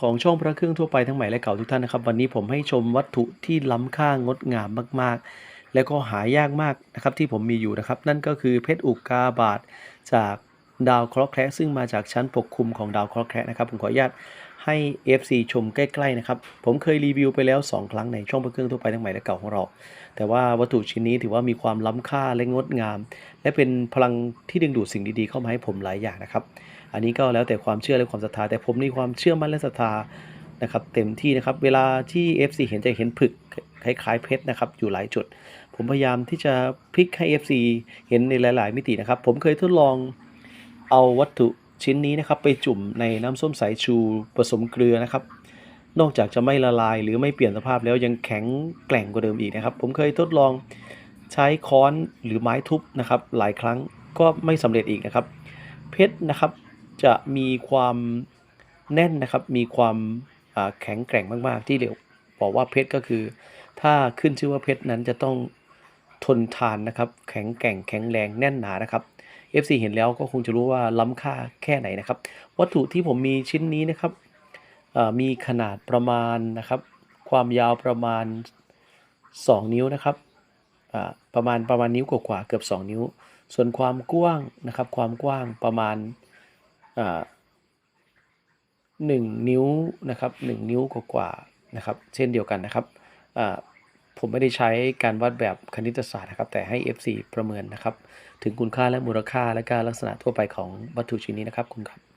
ของช่องพระเครื่องทั่วไปทั้งใหม่และเก่าทุกท่านนะครับวันนี้ผมให้ชมวัตถุที่ล้ำค่างดงามมากๆ และก็หายากมากนะครับที่ผมมีอยู่นะครับ นั่นก็คือเพชรอุกกาบาทจาก ดาวเคราะห์แคระซึ่งมาจากชั้นปกคลุมของดาวเคราะห์แคระนะครับผมขออนุญาตให้ FC ชมใกล้ๆนะครับ ผมเคยรีวิวไปแล้ว 2 ครั้งในช่องพระเครื่องทั่วไปทั้งใหม่และเก่าของเรา แต่ว่าวัตถุชิ้นนี้ถือว่ามีความล้ำค่าและงดงาม และเป็นพลังที่ดึงดูดสิ่งดีๆเข้ามาให้ผมหลายอย่างนะครับ อันนี้ก็แล้วแต่ความเชื่อและความศรัทธาแต่ผมมีความเชื่อมั่นและศรัทธานะครับเต็มที่นะครับเวลาที่ FC เห็นจะเห็นผึกคล้ายๆเพชรนะครับอยู่หลายจุด ผมพยายามที่จะพลิกให้ FC เห็นในหลาย ๆ มิตินะครับผมเคยทดลอง เอาวัตถุชิ้นนี้นะครับไปจุ่มในน้ำส้มสายชูผสมเกลือนะครับ นอกจากจะไม่ละลายหรือไม่เปลี่ยนสภาพแล้วยังแข็งแกร่งกว่าเดิมอีกนะครับ ผมเคยทดลองใช้ค้อนหรือไม้ทุบนะครับ หลายครั้งก็ไม่สำเร็จอีกนะครับ เพชรนะครับจะมีความแน่นนะครับ มีความแข็งแกร่งมาก ๆ ที่เรียกบอกว่าเพชรก็คือ ถ้าขึ้นชื่อว่าเพชรนั้นจะต้องทนทานนะครับ แข็งแกร่งแข็งแรงแน่นหนานะครับ FC เห็นแล้วก็คงจะรู้ว่าล้ำค่าแค่ไหนนะครับ วัตถุที่ผมมีชิ้นนี้นะครับมีขนาดประมาณนะครับ ความยาวประมาณ 2 นิ้วนะครับประมาณประมาณนิ้วกว่าๆเกือบ 2 นิ้ว ส่วนความกว้างนะครับ ความกว้างประมาณหนึ่งนิ้วนะครับหนึ่งนิ้วกว่าๆนะครับ เช่นเดียวกันนะครับ ผมไม่ได้ใช้การวัดแบบคณิตศาสตร์นะครับ แต่ให้ FC ประเมินนะครับ ถึงคุณค่าและมูลค่าและการลักษณะทั่วไปของวัตถุชิ้นนี้นะครับคุณครับ